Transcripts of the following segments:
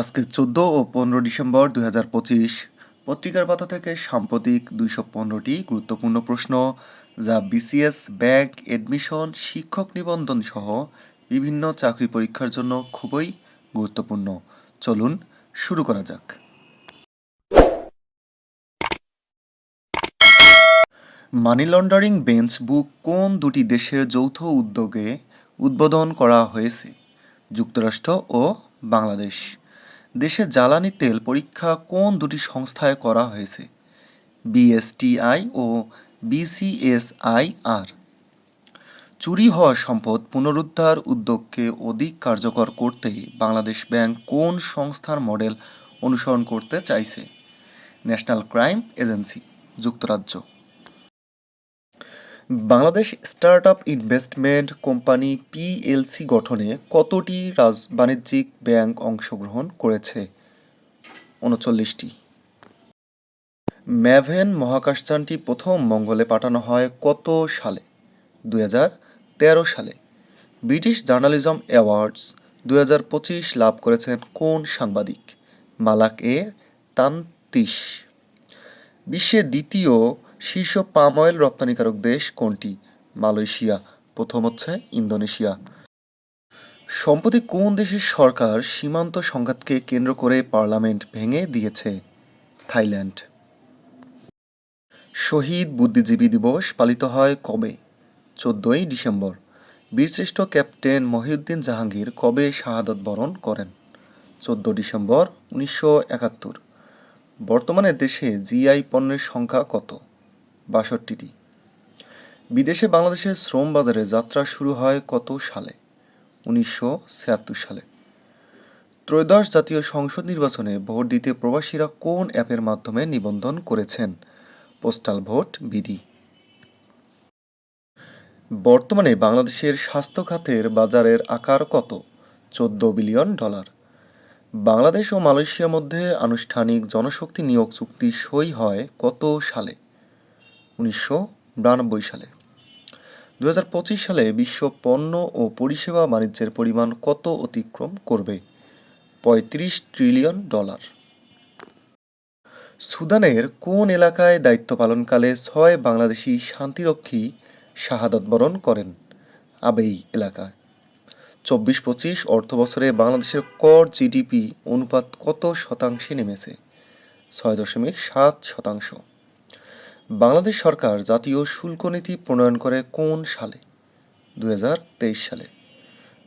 আজকে চোদ্দ ও পনেরো ডিসেম্বর দুই হাজার পঁচিশ। পত্রিকার পাতা থেকে সাম্প্রতিক দুইশো পনেরোটি গুরুত্বপূর্ণ প্রশ্ন, যা বিসিএস, ব্যাংক এডমিশন শিক্ষক নিবন্ধন সহ বিভিন্ন চাকরি পরীক্ষার জন্য খুবই গুরুত্বপূর্ণ। চলুন শুরু করা যাক। মানি লন্ডারিং বেঞ্চ বুক কোন দুটি দেশের যৌথ উদ্যোগে উদ্বোধন করা হয়েছে? যুক্তরাষ্ট্র ও বাংলাদেশ। দেশে জ্বালানি তেল পরীক্ষা কোন দুটি সংস্থায় করা হয়েছে? বিএসটিআই ও বিসিএসআইআর। চুরি হওয়া সম্পদ পুনরুদ্ধার উদ্যোগকে অধিক কার্যকর করতে বাংলাদেশ ব্যাংক কোন সংস্থার মডেল অনুসরণ করতে চাইছে? ন্যাশনাল ক্রাইম এজেন্সি, যুক্তরাজ্য। Bangladesh startup investment company PLC গঠনে কতটি রাজ, বাণিজ্যিক ব্যাংক অংশগ্রহণ করেছে? উনচল্লিশটি। ম্যাভেন মহাকাশযানটি প্রথম মঙ্গলে পাঠানো হয় কত সালে? দুই সালে। ব্রিটিশ জার্নালিজম অ্যাওয়ার্ডস দুই লাভ করেছেন কোন সাংবাদিক? মালাক এ তান্তিস বিশ্বের দ্বিতীয় শীর্ষ পাম অয়েল রপ্তানিকারক দেশ কোনটি? মালয়েশিয়া, প্রথম হচ্ছে ইন্দোনেশিয়া। সম্প্রতি কোন দেশের সরকার সীমান্ত সংঘাতকে কেন্দ্র করে পার্লামেন্ট ভেঙে দিয়েছে? থাইল্যান্ড। শহীদ বুদ্ধিজীবী দিবস পালিত হয় কবে? চোদ্দোই ডিসেম্বর। বীরশ্রেষ্ঠ ক্যাপ্টেন মহিউদ্দিন জাহাঙ্গীর কবে শাহাদত বরণ করেন? চোদ্দ ডিসেম্বর, উনিশশো একাত্তর। বর্তমানে দেশে জিআই পণ্যের সংখ্যা কত? বাষট্টিটি। বিদেশে বাংলাদেশের শ্রম বাজারে যাত্রা শুরু হয় কত সালে? উনিশশো ছিয়াত্তর সালে। ত্রয়োদশ জাতীয় সংসদ নির্বাচনে ভোট দিতে প্রবাসীরা কোন অ্যাপের মাধ্যমে নিবন্ধন করেছেন? Postal vote, BD. বর্তমানে বাংলাদেশের স্বাস্থ্য খাতের বাজারের আকার কত? চোদ্দ বিলিয়ন ডলার। বাংলাদেশ ও মালয়েশিয়ার মধ্যে আনুষ্ঠানিক জনশক্তি নিয়োগ চুক্তি সই হয় কত সালে? উনিশশো বিরানব্বই সালে। দু হাজার পঁচিশ সালে বিশ্ব পণ্য ও পরিষেবা বাণিজ্যের পরিমাণ কত অতিক্রম করবে? পঁয়ত্রিশ ট্রিলিয়ন ডলার। সুদানের কোন এলাকায় দায়িত্ব পালনকালে ছয় বাংলাদেশি শান্তিরক্ষী শাহাদত বরণ করেন? আবেই এলাকায় চব্বিশ পঁচিশ অর্থ বছরে বাংলাদেশের কর জিডিপি অনুপাত কত শতাংশে নেমেছে? ছয় দশমিক সাত শতাংশ। বাংলাদেশ সরকার জাতীয় শুল্ক নীতি প্রণয়ন করে কোন সালে? দুই হাজার তেইশ সালে।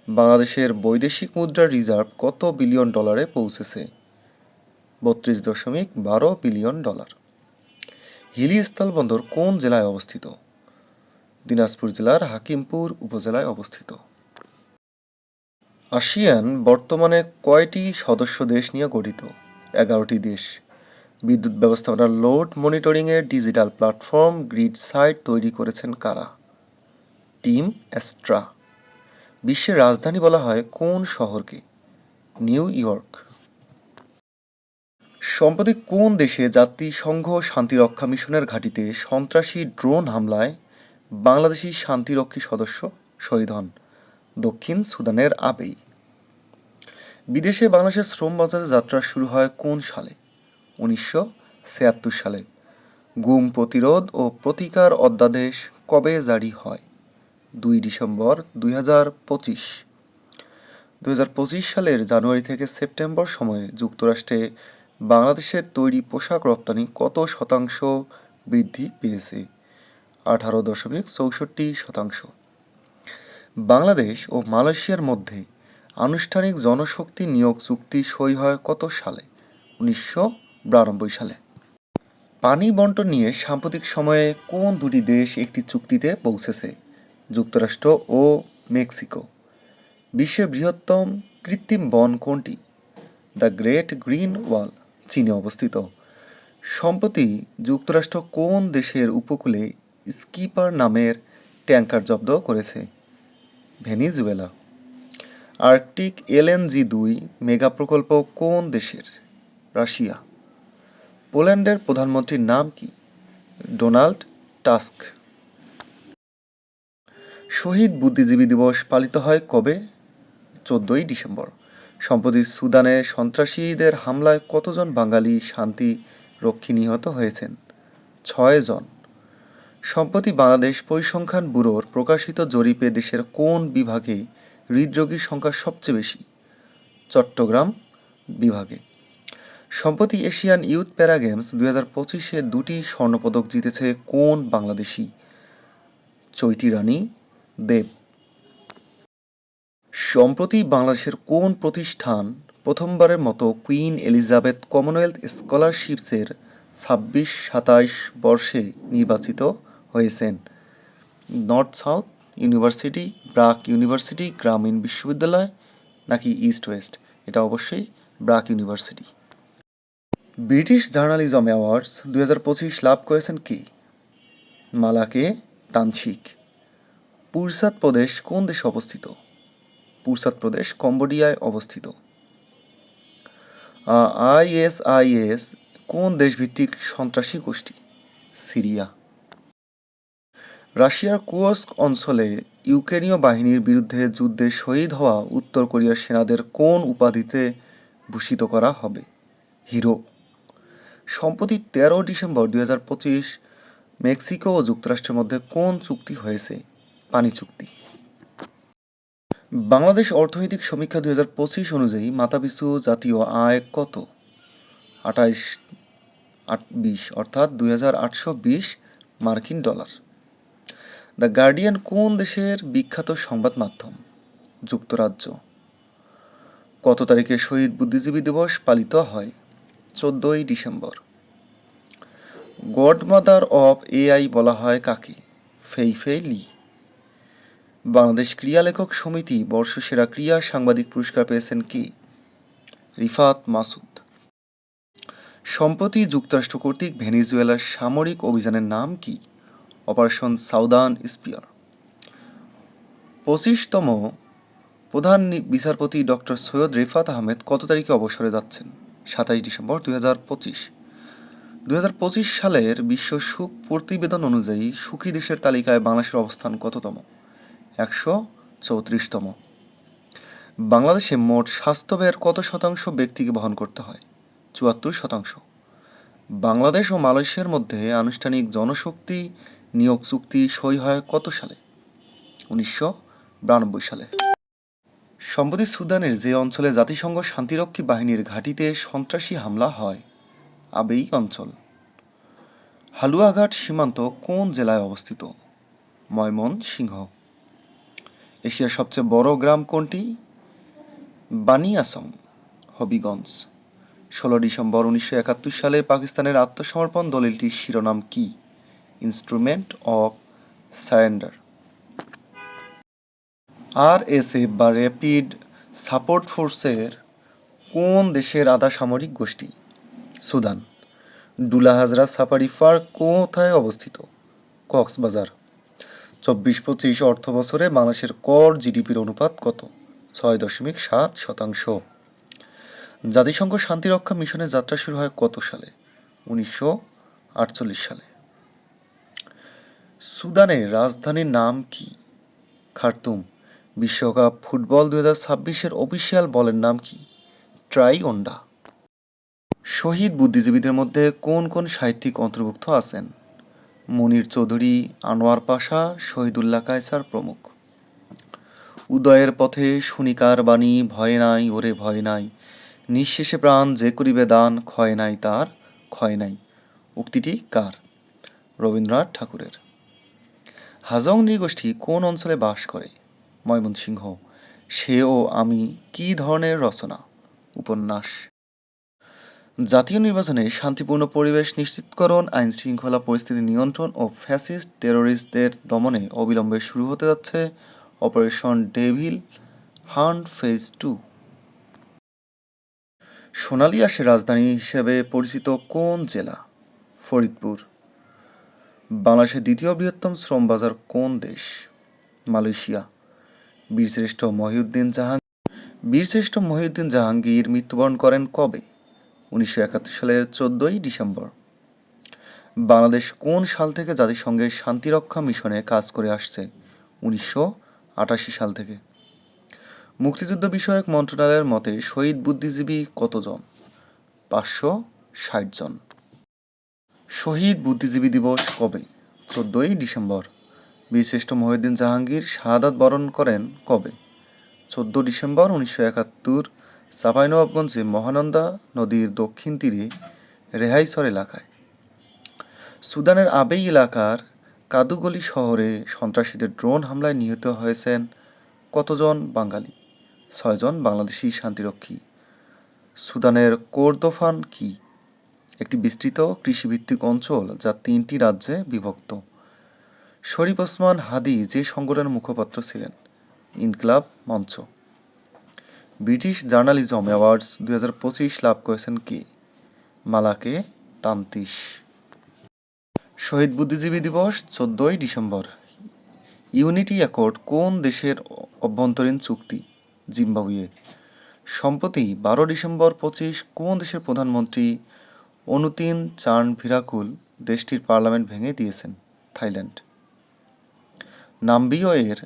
বাংলাদেশের বৈদেশিক মুদ্রার রিজার্ভ কত বিলিয়ন ডলারে পৌঁছেছে? বত্রিশ দশমিক বারো বিলিয়ন ডলার। হিলি স্থলবন্দর কোন জেলায় অবস্থিত? দিনাজপুর জেলার হাকিমপুর উপজেলায় অবস্থিত। আসিয়ান বর্তমানে কয়টি সদস্য দেশ নিয়ে গঠিত? এগারোটি দেশ। বিদ্যুৎ ব্যবস্থাপনার লোড মনিটরিংয়ের ডিজিটাল প্ল্যাটফর্ম গ্রিড সাইট তৈরি করেছেন কারা? টিম অ্যাস্ট্রা বিশ্বের রাজধানী বলা হয় কোন শহরকে? New York. সম্প্রতি কোন দেশে জাতিসংঘ শান্তিরক্ষা মিশনের ঘাঁটিতে সন্ত্রাসী ড্রোন হামলায় বাংলাদেশি শান্তিরক্ষী সদস্য শহীদ হন? দক্ষিণ সুদানের আবেই। বিদেশে বাংলাদেশের শ্রম বাজারে যাত্রা শুরু হয় কোন সালে? উনিশশো ছিয়াত্তর সালে। গুম প্রতিরোধ ও প্রতিকার অধ্যাদেশ কবে জারি হয়? দুই ডিসেম্বর দুই হাজার পঁচিশ। সালের জানুয়ারি থেকে সেপ্টেম্বর সময়ে যুক্তরাষ্ট্রে বাংলাদেশের তৈরি পোশাক রপ্তানি কত শতাংশ বৃদ্ধি পেয়েছে? আঠারো দশমিক চৌষট্টি শতাংশ। বাংলাদেশ ও মালয়েশিয়ার মধ্যে আনুষ্ঠানিক জনশক্তি নিয়োগ চুক্তি সই হয় কত সালে? উনিশশো বিরানব্বই সালে। পানি বন্টন নিয়ে সাম্প্রতিক সময়ে কোন দুটি দেশ একটি চুক্তিতে পৌঁছেছে? যুক্তরাষ্ট্র ও মেক্সিকো। বিশ্বের বৃহত্তম কৃত্রিম বন কোনটি? দ্য গ্রেট গ্রিন ওয়াল, চীনে অবস্থিত। সম্প্রতি যুক্তরাষ্ট্র কোন দেশের উপকূলে স্কিপার নামের ট্যাঙ্কার জব্দ করেছে? ভেনিজুয়েলা। আর্কটিক এলএনজি দুই মেগা প্রকল্প কোন দেশের? রাশিয়া। পোল্যান্ডের প্রধানমন্ত্রীর নাম কি? Donald Tusk. শহীদ বুদ্ধিজীবী দিবস পালিত হয় কবে? চোদ্দোই ডিসেম্বর। সম্প্রতি সুদানে সন্ত্রাসীদের হামলায় কতজন বাঙালি শান্তি রক্ষী নিহত হয়েছেন? ছয় জন। সম্প্রতি বাংলাদেশ পরিসংখ্যান ব্যুরোর প্রকাশিত জরিপে দেশের কোন বিভাগে হৃদরোগীর সংখ্যা সবচেয়ে বেশি? চট্টগ্রাম বিভাগে। সম্প্রতি এশিয়ান ইউথ প্যারা গেমস দুই হাজার পঁচিশে দুটি স্বর্ণপদক জিতেছে কোন বাংলাদেশি? চৈতি রানী, দেব। সম্প্রতি বাংলাদেশের কোন প্রতিষ্ঠান প্রথমবারের মতো কুইন এলিজাবেথ কমনওয়েলথ স্কলারশিপসের ছাব্বিশ, সাতাইশ বর্ষে নির্বাচিত হয়েছেন? North South University, BRAC University, Grameen বিশ্ববিদ্যালয় নাকি ইস্ট ওয়েস্ট? এটা অবশ্যই BRAC University. British journalism awards দুই হাজার পঁচিশ লাভ করেছেন কি? মালাকে তানসিক পুরসাদ প্রদেশ কোন দেশে অবস্থিত? পুরসাদ প্রদেশ কম্বোডিয়ায় অবস্থিত। আইএসআইএস কোন দেশভিত্তিক সন্ত্রাসী গোষ্ঠী? সিরিয়া। রাশিয়ার কুয়স্ক অঞ্চলে ইউক্রেনীয় বাহিনীর বিরুদ্ধে যুদ্ধে শহীদ হওয়া উত্তর কোরিয়ার সেনাদের কোন উপাধিতে ভূষিত করা হবে? হিরো। সম্প্রতি তেরো ডিসেম্বর দুই হাজার পঁচিশ মেক্সিকো ও যুক্তরাষ্ট্রের মধ্যে কোন চুক্তি হয়েছে? পানি চুক্তি। বাংলাদেশ অর্থনৈতিক সমীক্ষা দুই হাজার পঁচিশ অনুযায়ী মাথাপিছু জাতীয় আয় কত? আঠাইশ, আট, বিশ, অর্থাৎ দুই হাজার আটশো বিশ মার্কিন ডলার। দ্য গার্ডিয়ান কোন দেশের বিখ্যাত সংবাদ মাধ্যম? যুক্তরাজ্য। কত তারিখে শহীদ বুদ্ধিজীবী দিবস পালিত হয়? চোদ্দোই ডিসেম্বর। গডমাদার অফ এআই বলা হয় কাকে? ফেই ফেই লি। বাংলাদেশ ক্রীড়া লেখক সমিতি বর্ষসেরা ক্রীড়া সাংবাদিক পুরস্কার পেয়েছেন কে? রিফাত মাসুদ। সম্প্রতি যুক্তরাষ্ট্র কর্তৃক ভেনিজুয়েলার সামরিক অভিযানের নাম কি? Operation southern spear. পঁচিশতম প্রধান বিচারপতি ডক্টর সৈয়দ রেফাত আহমেদ কত তারিখে অবসরে যাচ্ছেন? সাতাইশ ডিসেম্বর দুই হাজার পঁচিশ। দুই হাজার পঁচিশ সালের বিশ্ব সুখ প্রতিবেদন অনুযায়ী সুখী দেশের তালিকায় বাংলাদেশের অবস্থান কততম? একশো চৌত্রিশতম। বাংলাদেশে মোট স্বাস্থ্য ব্যয়ের কত শতাংশ ব্যক্তিকে বহন করতে হয়? চুয়াত্তর শতাংশ। বাংলাদেশ ও মালয়েশিয়ার মধ্যে আনুষ্ঠানিক জনশক্তি নিয়োগ চুক্তি সই হয় কত সালে? উনিশশো বিরানব্বই সালে। সম্প্রতি সুদানের যে অঞ্চলে জাতিসংঘ শান্তিরক্ষী বাহিনীর ঘাঁটিতে সন্ত্রাসী হামলা হয়, আবেই অঞ্চল। হালুয়াঘাট সীমান্ত কোন জেলায় অবস্থিত? ময়মনসিংহ। এশিয়ার সবচেয়ে বড় গ্রাম কোনটি? বানিয়াসং, হবিগঞ্জ। ষোলো ডিসেম্বর উনিশশো একাত্তর সালে পাকিস্তানের আত্মসমর্পণ দলিলটির শিরোনাম কি? Instrument of surrender. R S F বা র্যাপিড সাপোর্ট ফোর্সের কোন দেশের আধা সামরিক গোষ্ঠী? Sudan. Dulahazra safari park কোথায় অবস্থিত? কক্সবাজার। চব্বিশ পঁচিশ অর্থ বছরে বাংলাদেশের কর জিডিপির অনুপাত কত? ছয় দশমিক সাত শতাংশ। জাতিসংঘ শান্তিরক্ষা মিশনের যাত্রা শুরু হয় কত সালে? উনিশশো আটচল্লিশ সালে। সুদানের রাজধানীর নাম কি? খার্তুম। বিশ্বকাপ ফুটবল দু হাজার ছাব্বিশের অফিসিয়াল বলের নাম কি? ট্রাই ওন্ডা শহীদ বুদ্ধিজীবীদের মধ্যে কোন কোন সাহিত্যিক অন্তর্ভুক্ত আছেন? মনির চৌধুরী, আনোয়ার পাশা, শহীদুল্লাহ কায়সার প্রমুখ। উদয়ের পথে শুনিকার বাণী, ভয় নাই, ওরে ভয় নাই। নিঃশেষে প্রাণ যে করিবে দান, ক্ষয় নাই তার, ক্ষয় নাই। উক্তিটি কার? রবীন্দ্রনাথ ঠাকুরের। হাজং নৃগোষ্ঠী কোন অঞ্চলে বাস করে? ময়মনসিংহ সে ও আমি কি ধরনের রচনা? উপন্যাস। জাতীয় নির্বাচনে শান্তিপূর্ণ পরিবেশ নিশ্চিতকরণ আইন শৃঙ্খলা পরিস্থিতি নিয়ন্ত্রণ ও ফ্যাসিস্ট টেরোরিস্টদের দমনে অবিলম্বে শুরু হতে যাচ্ছে operation devil hunt phase two. সোনালী আঁশের রাজধানী হিসেবে পরিচিত কোন জেলা? ফরিদপুর। বাংলাদেশের দ্বিতীয় বৃহত্তম শ্রম বাজার কোন দেশ? মালয়েশিয়া। বীরশ্রেষ্ঠ মহিউদ্দিন জাহাঙ্গীর। বীরশ্রেষ্ঠ মহিউদ্দিন জাহাঙ্গীর মৃত্যুবরণ করেন কবে? উনিশশো একাত্তর সালের চোদ্দোই ডিসেম্বর। বাংলাদেশ কোন সাল থেকে জাতিসংঘের শান্তিরক্ষা মিশনে কাজ করে আসছে? উনিশশো আটাশি সাল থেকে। মুক্তিযুদ্ধ বিষয়ক মন্ত্রণালয়ের মতে শহীদ বুদ্ধিজীবী কতজন? পাঁচশো ষাট জন। শহীদ বুদ্ধিজীবী দিবস কবে? চোদ্দোই ডিসেম্বর। বীরশ্রেষ্ঠ মহিউদ্দিন জাহাঙ্গীর শাহাদাত বরণ করেন কবে? চোদ্দ ডিসেম্বর উনিশশো একাত্তর চাঁপাইনবাবগঞ্জে মহানন্দা নদীর দক্ষিণ তীরে রেহাইসর এলাকায়। সুদানের আবেই এলাকার কাদুগলি শহরে সন্ত্রাসীদের ড্রোন হামলায় নিহত হয়েছেন কতজন বাঙালি? ছয়জন বাংলাদেশি শান্তিরক্ষী। সুদানের কোরদোফান কি? একটি বিস্তৃত কৃষিভিত্তিক অঞ্চল যা তিনটি রাজ্যে বিভক্ত। শরীফ ওসমান হাদি যে সংগঠনের মুখপাত্র ছিলেন, ইনকলাব মঞ্চ। ব্রিটিশ জার্নালিজম অ্যাওয়ার্ডস দুই হাজার পঁচিশ লাভ করেছেন কে? মালাকে তান্তিস শহীদ বুদ্ধিজীবী দিবস চোদ্দই ডিসেম্বর। ইউনিটি অ্যাকর্ড কোন দেশের অভ্যন্তরীণ চুক্তি? জিম্বাবুয়ে। সম্প্রতি বারো ডিসেম্বর পঁচিশ কোন দেশের প্রধানমন্ত্রী অনুতিন চার্ন ভিরাকুল দেশটির পার্লামেন্ট ভেঙে দিয়েছেন থাইল্যান্ড? নাম্বিও এর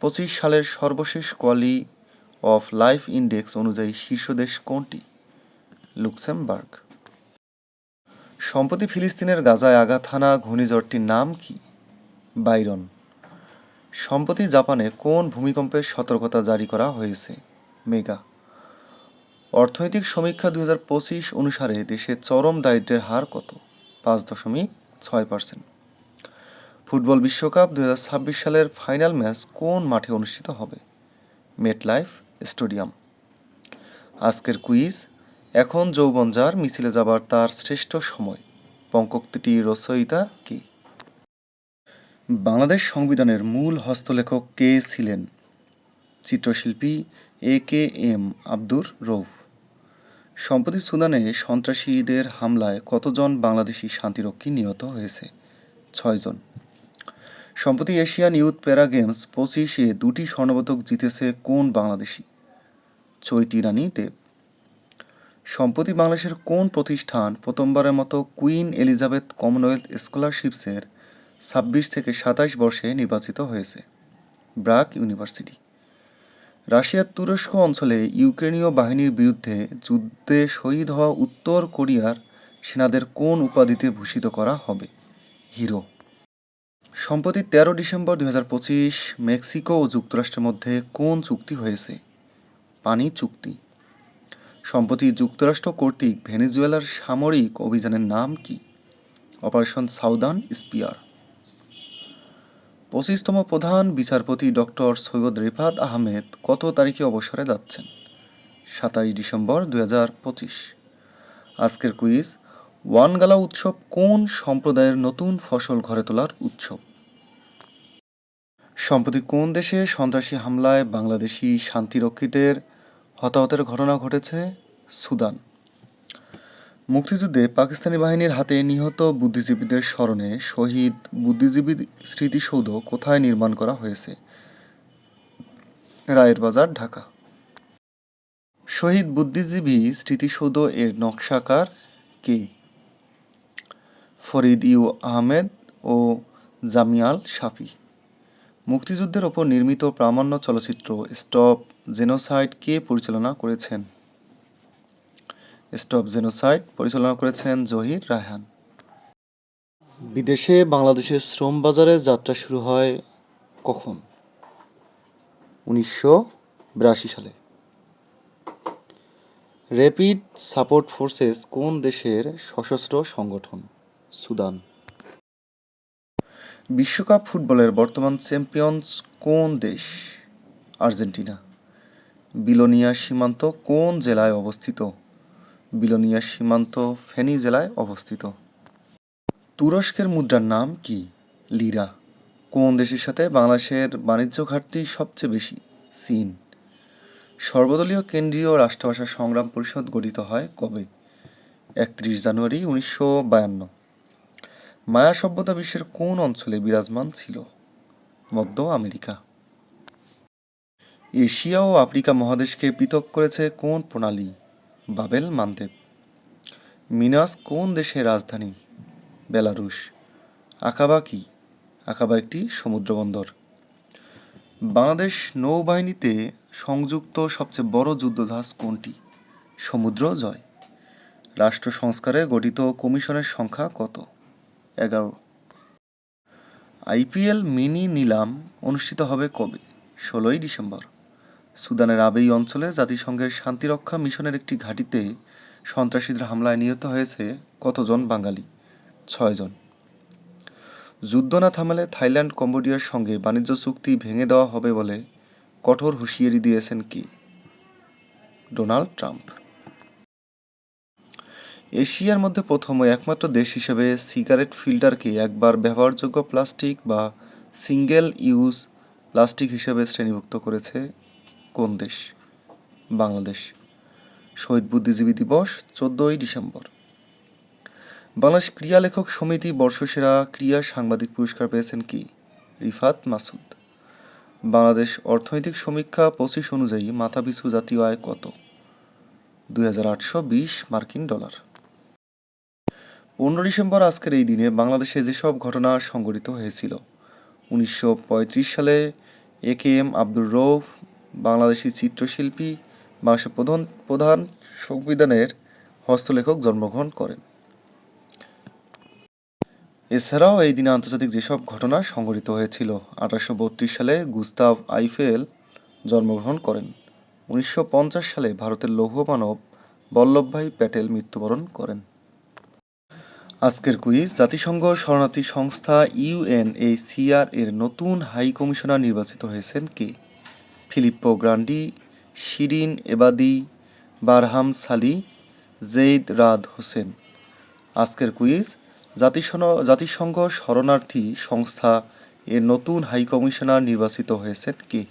পঁচিশ সালের সর্বশেষ কোয়ালি অফ লাইফ ইন্ডেক্স অনুযায়ী শীর্ষ দেশ কোনটি? লুক্সেমবার্গ। সম্প্রতি ফিলিস্তিনের গাজায় আঘাত হানা ঘূর্ণিঝড়টির নাম কি? বাইরন। সম্প্রতি জাপানে কোন ভূমিকম্পের সতর্কতা জারি করা হয়েছে? মেগা। অর্থনৈতিক সমীক্ষা দু হাজার পঁচিশ অনুসারে দেশে চরম দারিদ্র্যের হার কত? পাঁচ দশমিক ছয় পার্সেন্ট। ফুটবল বিশ্বকাপ দু সালের ফাইনাল ম্যাচ কোন মাঠে অনুষ্ঠিত হবে? MetLife stadium. আজকের কুইজ, এখন যৌবন যার মিছিলে যাবার তার শ্রেষ্ঠ সময়। পঙ্কোক্তিটি রচয়িতা কি? বাংলাদেশ সংবিধানের মূল হস্তলেখক কে ছিলেন? চিত্রশিল্পী A K M Abdur Rouf সম্প্রতি সুদানে সন্ত্রাসীদের হামলায় কতজন বাংলাদেশি শান্তিরক্ষী নিহত হয়েছে? ছয়জন। সম্প্রতি এশিয়ান ইউথ প্যারা গেমস পঁচিশে দুটি স্বর্ণপদক জিতেছে কোন বাংলাদেশি? চৈতি রানী দেব। সম্প্রতি বাংলাদেশের কোন প্রতিষ্ঠান প্রথমবারের মতো কুইন এলিজাবেথ কমনওয়েলথ স্কলারশিপসের ছাব্বিশ থেকে সাতাশ বর্ষে নির্বাচিত হয়েছে ব্রাক ইউনিভার্সিটি। রাশিয়ার তুরস্ক অঞ্চলে ইউক্রেনীয় বাহিনীর বিরুদ্ধে যুদ্ধে শহীদ হওয়া উত্তর কোরিয়ার সেনাদের কোন উপাধিতে ভূষিত করা হবে? হিরো সম্প্রতি তেরো ডিসেম্বর দুই হাজার পঁচিশ মেক্সিকো ও যুক্তরাষ্ট্রের মধ্যে কোন চুক্তি হয়েছে? পানি চুক্তি। সম্প্রতি যুক্তরাষ্ট্র কর্তৃক ভেনেজুয়েলার সামরিক অভিযানের নাম কি? Operation southern spear. পঁচিশতম প্রধান বিচারপতি ডক্টর সৈয়দ রেফাত আহমেদ কত তারিখে অবসরে যাচ্ছেন? সাতাশ ডিসেম্বর দুই হাজার পঁচিশ। আজকের কুইজ ওয়ানগালা উৎসব কোন সম্প্রদায়ের নতুন ফসল ঘরে তোলার উৎসব? সম্প্রতি কোন দেশে সন্ত্রাসী হামলায় বাংলাদেশি শান্তিরক্ষীদের হতাহতের ঘটনা ঘটেছে? সুদান। মুক্তিযুদ্ধে পাকিস্তানি বাহিনীর হাতে নিহত বুদ্ধিজীবীদের স্মরণে শহীদ বুদ্ধিজীবী স্মৃতিসৌধ কোথায় নির্মাণ করা হয়েছে? রায়ের বাজার ঢাকা। শহীদ বুদ্ধিজীবী স্মৃতিসৌধ এর নকশাকার কে? ফরিদ ইউ আহমেদ ও জামিয়াল শাফি। মুক্তিযুদ্ধের ওপর নির্মিত প্রামাণ্য চলচ্চিত্র স্টপ জেনোসাইড কে পরিচালনা করেছেন স্টপ জেনোসাইড পরিচালনা করেছেন জহির রায়হান। বিদেশে বাংলাদেশের শ্রম বাজারে যাত্রা শুরু হয় কখন? উনিশশো বিরাশি সালে। র্যাপিড সাপোর্ট ফোর্সেস কোন দেশের সশস্ত্র সংগঠন? সুদান। বিশ্বকাপ ফুটবলের বর্তমান চ্যাম্পিয়ন্স কোন দেশ? আর্জেন্টিনা। বিলোনিয়া সীমান্ত কোন জেলায় অবস্থিত? বিলোনিয়া সীমান্ত ফেনী জেলায় অবস্থিত। তুরস্কের মুদ্রার নাম কি? লিরা। কোন দেশের সাথে বাংলাদেশের বাণিজ্য ঘাটতি সবচেয়ে বেশি? চীন। সর্বদলীয় কেন্দ্রীয় রাষ্ট্রভাষা সংগ্রাম পরিষদ গঠিত হয় কবে? একত্রিশ জানুয়ারি উনিশশো বায়ান্ন। মায়া সভ্যতা বিশ্বের কোন অঞ্চলে বিরাজমান ছিল? মধ্য আমেরিকা। এশিয়া ও আফ্রিকা মহাদেশকে পৃথক করেছে কোন প্রণালী? Bab el Mandeb. মিনাস কোন দেশের রাজধানী? বেলারুশ। আকাবা কি? আকাবা একটি সমুদ্র বন্দর। বাংলাদেশ নৌবাহিনীতে সংযুক্ত সবচেয়ে বড় যুদ্ধজাহাজ কোনটি? সমুদ্র জয়। রাষ্ট্র সংস্কারে গঠিত কমিশনের সংখ্যা কত? এগারো। আইপিএল মিনি নিলাম অনুষ্ঠিত হবে কবে? ষোলোই ডিসেম্বর। সুদানের আবেই অঞ্চলে জাতিসংঘের শান্তিরক্ষা মিশনের একটি ঘাঁটিতে সন্ত্রাসীদের হামলায় নিহত হয়েছে কতজন বাঙালি? ছয়জন যুদ্ধ না থামালে থাইল্যান্ড, কম্বোডিয়ার সঙ্গে বাণিজ্য চুক্তি ভেঙে দেওয়া হবে বলে কঠোর হুঁশিয়ারি দিয়েছেন কি? Donald Trump. এশিয়ার মধ্যে প্রথম ও একমাত্র দেশ হিসেবে সিগারেট ফিল্টারকে একবার ব্যবহারযোগ্য প্লাস্টিক বা সিঙ্গেল ইউজ প্লাস্টিক হিসেবে শ্রেণীভুক্ত করেছে কোন দেশ? বাংলাদেশ। শহীদ বুদ্ধিজীবী দিবস, চোদ্দোই ডিসেম্বর। বাংলাদেশ ক্রীড়া লেখক সমিতি বর্ষসেরা ক্রীড়া সাংবাদিক পুরস্কার পেয়েছেন কি? রিফাত মাসুদ। বাংলাদেশ অর্থনৈতিক সমীক্ষা পঁচিশ অনুযায়ী মাথাপিছু জাতীয় আয় কত? দুই হাজার আটশো বিশ মার্কিন ডলার। পনেরো ডিসেম্বর আজকের এই দিনে বাংলাদেশে যেসব ঘটনা সংঘটিত হয়েছিল, উনিশশো পঁয়ত্রিশ সালে A K M Abdur Rouf Bangladeshi চিত্রশিল্পী, বাংলাদেশের প্রধান প্রধান সংবিধানের হস্তলেখক জন্মগ্রহণ করেন। এছাড়াও এই দিনে আন্তর্জাতিক যেসব ঘটনা সংঘটিত হয়েছিল, আঠারোশো বত্রিশ সালে গুস্তাভ আইফেল জন্মগ্রহণ করেন। উনিশশো পঞ্চাশ সালে ভারতের লৌহ মানব বল্লভভাই প্যাটেল মৃত্যুবরণ করেন। আজকের কুইজ, জাতিসংঘ শরণার্থী সংস্থা ইউএনএইচসিআর এর নতুন হাই কমিশনার নির্বাচিত হয়েছেন কে? ফিলিপ্পো গ্রান্ডি, শিরিন এবাদি, বারহাম সালি, জেইদ রাদ হোসেন। আজকের কুইজ, জাতিসন, জাতিসংঘ শরণার্থী সংস্থা এর নতুন হাই কমিশনার নির্বাচিত হয়েছেন কে?